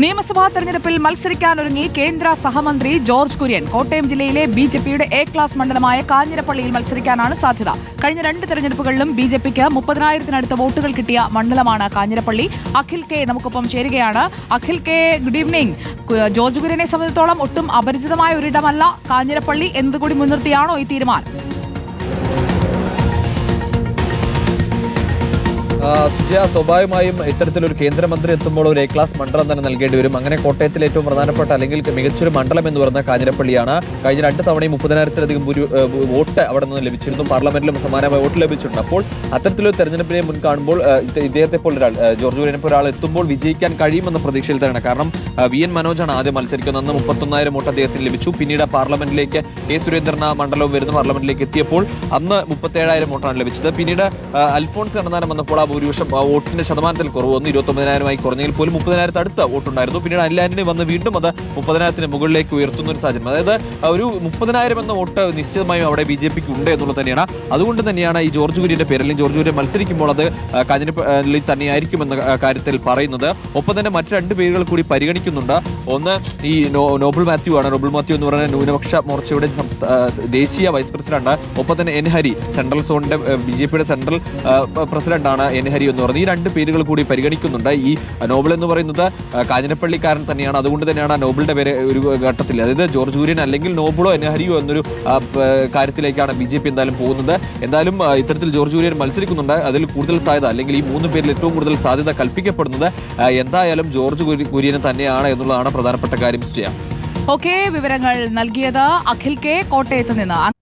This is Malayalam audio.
നിയമസഭാ തെരഞ്ഞെടുപ്പിൽ മത്സരിക്കാനൊരുങ്ങി കേന്ദ്ര സഹമന്ത്രി ജോർജ് കുര്യൻ. കോട്ടയം ജില്ലയിലെ ബി ജെ പിയുടെ എ ക്ലാസ് മണ്ഡലമായ കാഞ്ഞിരപ്പള്ളിയിൽ മത്സരിക്കാനാണ് സാധ്യത. കഴിഞ്ഞ രണ്ട് തെരഞ്ഞെടുപ്പുകളിലും ബി ജെ പിക്ക് മുപ്പതിനായിരത്തിനടുത്ത് വോട്ടുകൾ കിട്ടിയ മണ്ഡലമാണ് കാഞ്ഞിരപ്പള്ളി. അഖിൽ കെ നമുക്കൊപ്പം ചേരുകയാണ്. Akhil K good evening George കുര്യനെ സംബന്ധിച്ചിടത്തോളം ഒട്ടും അപരിചിതമായ ഒരിടമല്ല കാഞ്ഞിരപ്പള്ളി. എന്നതുകൂടി മുൻനിർത്തിയാണോ ഈ തീരുമാനം? സുജയ സ്വാഭാവികമായും ഇത്തരത്തിലൊരു കേന്ദ്രമന്ത്രി എത്തുമ്പോൾ ഒരു എ ക്ലാസ് മണ്ഡലം തന്നെ നൽകേണ്ടി വരും. അങ്ങനെ കോട്ടയത്തിലെ ഏറ്റവും പ്രധാനപ്പെട്ട അല്ലെങ്കിൽ മികച്ചൊരു മണ്ഡലം എന്ന് പറയുന്ന കാഞ്ഞിരപ്പള്ളിയാണ്. കഴിഞ്ഞ രണ്ട് തവണയും മുപ്പതിനായിരത്തിലധികം വോട്ട് അവിടെ നിന്ന് ലഭിച്ചിരുന്നു. പാർലമെന്റിലും സമാനമായ വോട്ട് ലഭിച്ചിട്ടുണ്ട്. അപ്പോൾ അത്തരത്തിലൊരു തെരഞ്ഞെടുപ്പിനെ മുൻ കാണുമ്പോൾ ഇദ്ദേഹത്തെ പോലെ ഒരാൾ ജോർജ് കുര്യനെ ഒരാൾ എത്തുമ്പോൾ വിജയിക്കാൻ കഴിയുമെന്ന പ്രതീക്ഷയിൽ തന്നെയാണ്. കാരണം വി എൻ മനോജാണ് ആദ്യം മത്സരിക്കുന്നത്. അന്ന് മുപ്പത്തൊന്നായിരം വോട്ട് അദ്ദേഹത്തിന് ലഭിച്ചു. പിന്നീട് പാർലമെന്റിലേക്ക് കെ സുരേന്ദ്രൻ മണ്ഡലവും വരുന്ന. പാർലമെന്റിലേക്ക് എത്തിയപ്പോൾ അന്ന് മുപ്പത്തേഴായിരം വോട്ടാണ് ലഭിച്ചത്. പിന്നീട് അൽഫോൺസ് കണ്ണന്താനം വന്നപ്പോൾ ആ ഭൂരിപക്ഷം വോട്ടിന്റെ ശതമാനത്തിൽ കുറവ് വന്നു. ഇരുപത്തൊമ്പതിനായിരമായി കുറഞ്ഞെങ്കിൽ പോലും മുപ്പതിനായിരത്തി അടുത്ത വോട്ടുണ്ടായിരുന്നു. പിന്നീട് അനിലാന്റണി വന്ന് വീണ്ടും അത് മുപ്പതിനായിരത്തിന് മുകളിലേക്ക് ഉയർത്തുന്ന ഒരു സാഹചര്യം. അതായത് ഒരു മുപ്പതിനായിരം എന്ന വോട്ട് നിശ്ചിതമായും അവിടെ ബി ജെ പിക്ക് ഉണ്ട് എന്നുള്ളത് തന്നെയാണ്. അതുകൊണ്ട് തന്നെയാണ് ഈ ജോർജ് കുര്യന്റെ പേര് അല്ലെങ്കിൽ ജോർജ് കുര്യൻ മത്സരിക്കുമ്പോൾ അത് കാഞ്ഞിരപ്പള്ളി തന്നെയായിരിക്കുമെന്ന കാര്യത്തിൽ പറയുന്നത്. ഒപ്പം തന്നെ മറ്റു രണ്ട് പേരുകൾ കൂടി പരിഗണിക്കുന്നുണ്ട്. ഒന്ന് ഈ നോബിൾ മാത്യു ആണ്. നോബിൾ മാത്യു എന്ന് പറയുന്ന ന്യൂനപക്ഷ മോർച്ചയുടെ ദേശീയ വൈസ് പ്രസിഡന്റ് ഒപ്പം തന്നെ എൻ ഹരി സെൻട്രൽ സോണിന്റെ ബി ജെ പിയുടെ സെൻട്രൽ പ്രസിഡന്റ് ആണ് ഹരി എന്ന് പറയുന്നത് ഈ രണ്ട് പേരുകൾ കൂടി പരിഗണിക്കുന്നുണ്ട്. ഈ നോബൽ എന്ന് പറയുന്നത് കാഞ്ഞിരപ്പള്ളിക്കാരൻ തന്നെയാണ്. അതുകൊണ്ട് തന്നെയാണ് ആ നോബിളിന്റെ പേര് ഒരു ഘട്ടത്തിൽ. അതായത് ജോർജ് കുര്യൻ അല്ലെങ്കിൽ നോബിളോ എൻഹരിയോ എന്നൊരു കാര്യത്തിലേക്കാണ് ബി ജെ പി എന്തായാലും പോകുന്നത്. എന്തായാലും ഇത്തരത്തിൽ ജോർജ് കുര്യൻ മത്സരിക്കുന്നുണ്ട്. അതിൽ കൂടുതൽ സാധ്യത അല്ലെങ്കിൽ ഈ മൂന്ന് പേരിൽ ഏറ്റവും കൂടുതൽ സാധ്യത കൽപ്പിക്കപ്പെടുന്നത് എന്തായാലും ജോർജ് കുര്യ- കുര്യന് തന്നെയാണ് എന്നുള്ളതാണ് പ്രധാനപ്പെട്ട കാര്യം ഓക്കെ വിവരങ്ങൾ നൽകിയത് അഖിൽ കെ കോട്ടയത്ത് നിന്ന്.